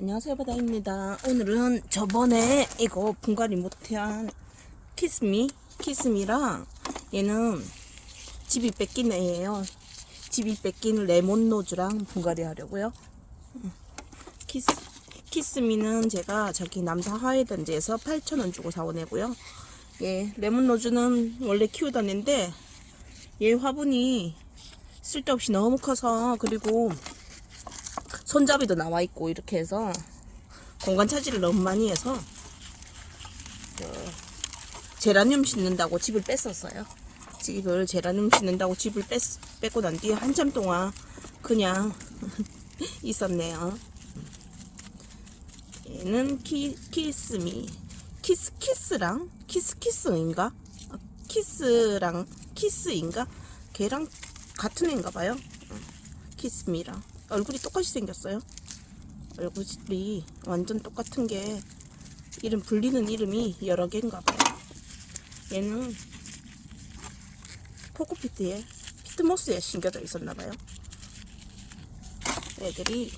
안녕하세요 바다입니다. 오늘은 저번에 이거 분갈이 못한 키스미 키스미랑 얘는 집이 뺏긴 애예요. 집이 뺏긴 레몬 노즈랑 분갈이 하려고요. 음. 키스, 키스미는 제가 저기 남사 하이던지에서 8,000원 주고 사온 애고요. 예, 레몬 노즈는 원래 키우던 애인데 얘 화분이 쓸데없이 너무 커서 그리고 손잡이도 나와 있고 이렇게 해서 공간 차지를 너무 많이 해서 그 제라늄 심는다고 집을 뺐었어요. 집을 제라늄 심는다고 집을 뺐, 뺏고 난 뒤에 한참 동안 그냥 있었네요. 얘는 키, 키스미 키스 키스랑 키스 키스인가 아, 키스랑 키스인가 걔랑 같은 애인가 봐요. 키스미랑 얼굴이 똑같이 생겼어요. 얼굴이 완전 똑같은 게 이름 불리는 이름이 여러 개인가 봐요. 얘는 코코피트에 피트모스에 심겨져 있었나 봐요. 애들이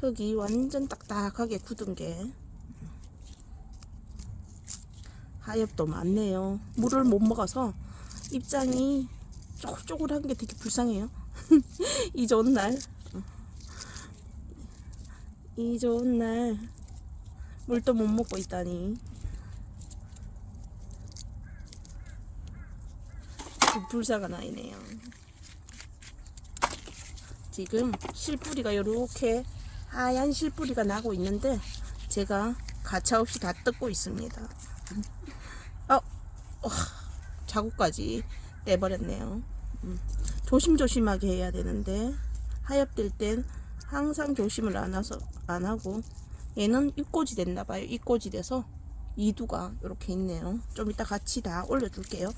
흙이 완전 딱딱하게 굳은 게 하엽도 많네요. 물을 못 먹어서 입장이 쪼글쪼글한 게 되게 불쌍해요. 이 좋은 날, 이 좋은 날, 물도 못 먹고 있다니. 그 불쌍한 아이네요. 지금 실뿌리가 이렇게 하얀 실뿌리가 나고 있는데 제가 가차없이 다 뜯고 있습니다. 어, 어 자국까지 떼버렸네요. 음, 조심조심하게 해야 되는데 하엽될 땐 항상 조심을 안 해서 안 하고 얘는 입꼬지 됐나 봐요. 입꼬지 돼서 이두가 이렇게 있네요. 좀 이따 같이 다 올려줄게요.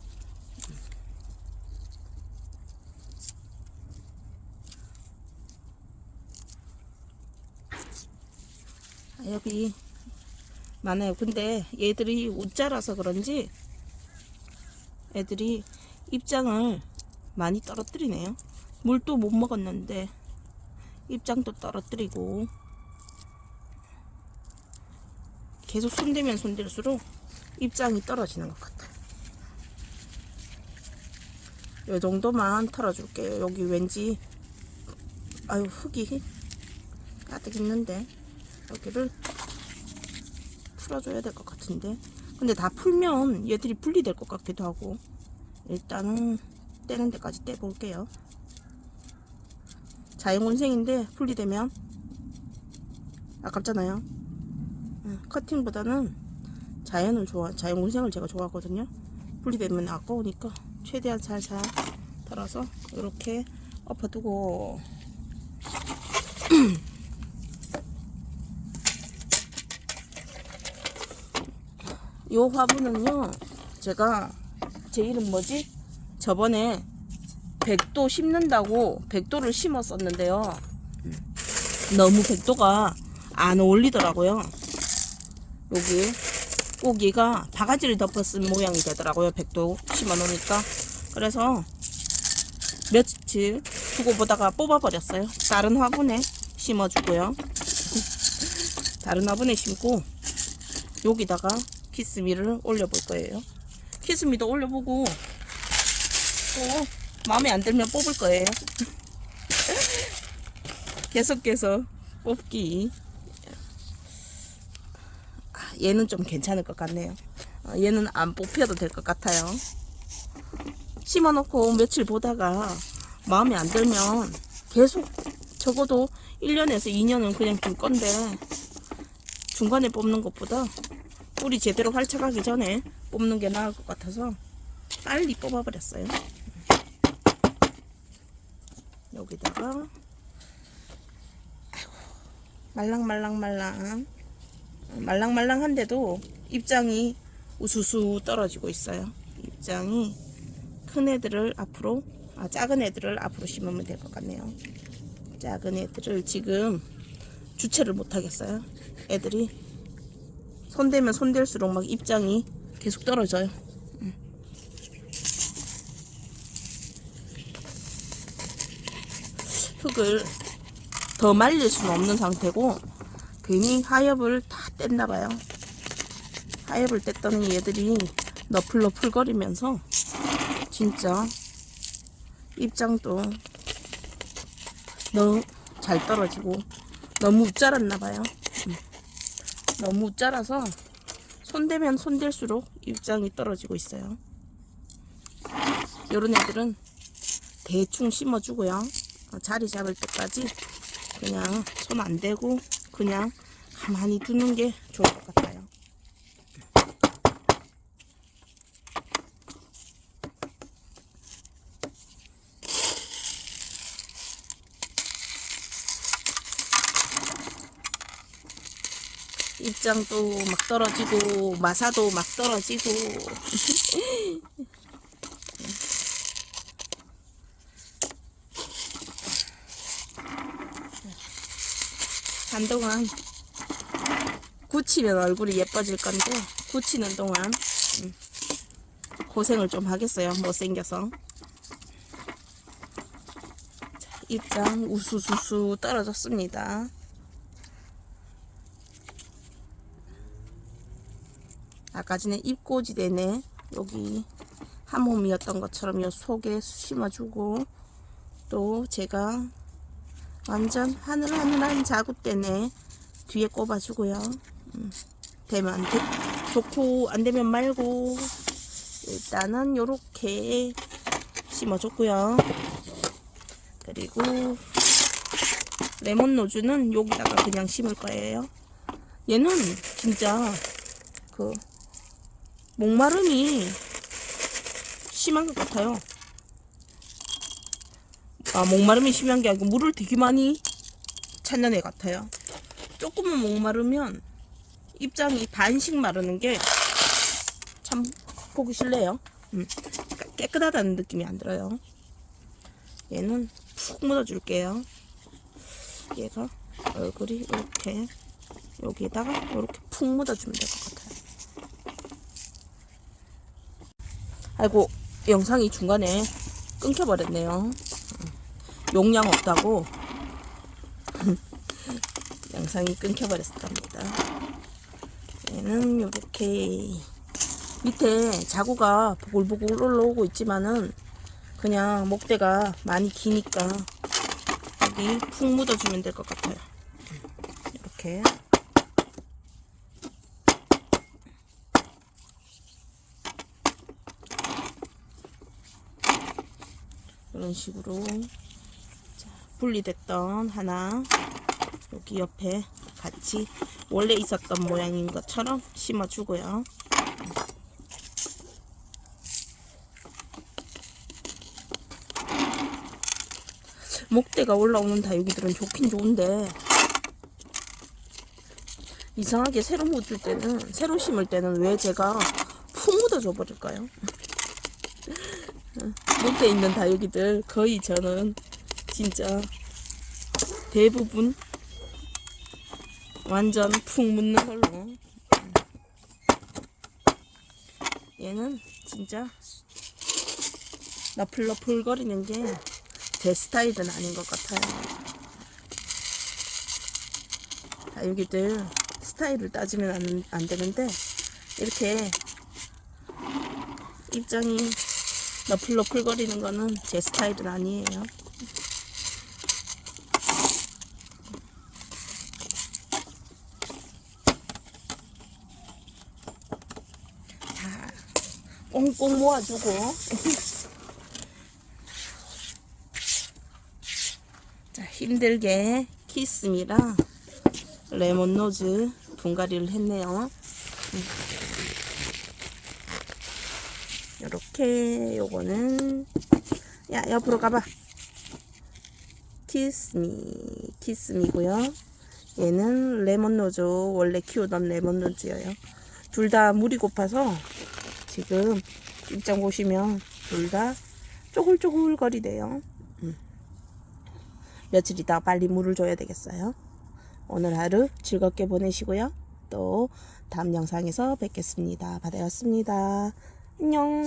하엽이 많아요. 근데 얘들이 우짜라서 그런지 애들이 입장을 많이 떨어뜨리네요. 물도 못 먹었는데 입장도 떨어뜨리고 계속 손대면 손댈수록 입장이 떨어지는 것 같아요. 요 정도만 털어줄게요. 여기 왠지 아유 흙이 가득 있는데 여기를 풀어줘야 될 것 같은데 근데 다 풀면 얘들이 분리될 것 같기도 하고 일단은 떼는 데까지 떼볼게요. 자연곤생인데 분리되면 아깝잖아요. 응, 커팅보다는 자연을 좋아 자연곤생을 제가 좋아하거든요. 분리되면 아까우니까 최대한 살살 털어서 이렇게 엎어두고. 요 화분은요 제가 제 이름 뭐지 저번에 백도 심는다고 백도를 심었었는데요. 너무 백도가 안 어울리더라고요. 여기 꼭 얘가 바가지를 덮어쓴 모양이 되더라고요 백도 심어 놓으니까. 그래서 며칠 두고 보다가 뽑아 버렸어요. 다른 화분에 심어주고요. 다른 화분에 심고 여기다가 키스미를 올려볼 거예요. 키스미도 올려보고 또 마음에 안 들면 뽑을 거예요. 계속해서 뽑기. 아, 얘는 좀 괜찮을 것 같네요. 아, 얘는 안 뽑혀도 될 것 같아요. 심어놓고 며칠 보다가 마음에 안 들면 계속 적어도 1년에서 2년은 그냥 둘 건데 중간에 뽑는 것보다 뿌리 제대로 활착하기 전에 뽑는 게 나을 것 같아서 빨리 뽑아버렸어요. 여기다가 아이고, 말랑말랑말랑 말랑말랑한데도 입장이 우수수 떨어지고 있어요. 입장이 큰 애들을 앞으로 아 작은 애들을 앞으로 심으면 될 것 같네요. 작은 애들을 지금 주체를 못 하겠어요. 애들이 손대면 손댈수록 막 입장이 계속 떨어져요. 흙을 더 말릴 수는 없는 상태고 괜히 하엽을 다 뗐나봐요. 하엽을 뗐더니 얘들이 너플너플 거리면서 진짜 입장도 너무 잘 떨어지고 너무 웃자랐나봐요. 음. 너무 웃자라서 손대면 손댈수록 입장이 떨어지고 있어요. 요런 애들은 대충 심어주고요. 어, 자리 잡을 때까지 그냥 손 안 대고 그냥 가만히 두는 게 좋을 것 같아요. 입장도 막 떨어지고 마사도 막 떨어지고 한동안 굳히면 얼굴이 예뻐질 건데 굳히는 동안 음, 고생을 좀 하겠어요 못생겨서. 자, 입장 우수수수 떨어졌습니다. 아까 전에 입꼬지 대네 여기 한 몸이었던 것처럼 요 속에 심어주고 또 제가 완전 하늘하늘한 자구대네 뒤에 꼽아주고요. 음, 되면 안 돼. 좋고 안 되면 말고 일단은 요렇게 심어줬고요. 그리고 레몬 노즈는 여기다가 그냥 심을 거예요. 얘는 진짜 그 목마름이 심한 것 같아요. 아, 목마름이 심한 게 아니고 물을 되게 많이 찾는 애 같아요. 조금만 목마르면 입장이 반씩 마르는 게 참 보기 싫네요. 음, 깨끗하다는 느낌이 안 들어요. 얘는 푹 묻어줄게요. 얘가 얼굴이 이렇게 여기에다가 이렇게 푹 묻어주면 될 것 같아요. 아이고 영상이 중간에 끊겨버렸네요. 용량 없다고 영상이 끊겨버렸답니다. 얘는 이렇게 밑에 자구가 보글보글 올라오고 있지만은 그냥 목대가 많이 기니까 여기 푹 묻어주면 될 것 같아요. 이렇게 이런 식으로 자, 분리됐던 하나 여기 옆에 같이 원래 있었던 모양인 것처럼 심어주고요. 목대가 올라오는 다육이들은 좋긴 좋은데 이상하게 새로 묻을 때는 새로 심을 때는 왜 제가 푹 묻어줘 버릴까요? 목대 있는 다육이들 거의 저는 진짜. 대부분 완전 푹 묻는 걸로. 얘는 진짜 너플너플 거리는 게 제 스타일은 아닌 것 같아요. 다육이들 스타일을 따지면 안, 안 되는데 이렇게 입장이 너플너플 거리는 거는 제 스타일은 아니에요. 꽁꽁 모아주고. 자, 힘들게 키스미랑 레몬 노즈 분갈이를 했네요. 요렇게 요거는. 야 옆으로 가봐. 키스미 키스미고요. 얘는 레몬노즈 원래 키우던 레몬노즈예요. 둘 다 물이 고파서 지금 입장 보시면 둘 다 쪼글쪼글 거리대요. 음. 며칠 있다가 빨리 물을 줘야 되겠어요. 오늘 하루 즐겁게 보내시고요. 또 다음 영상에서 뵙겠습니다. 바다였습니다. 안녕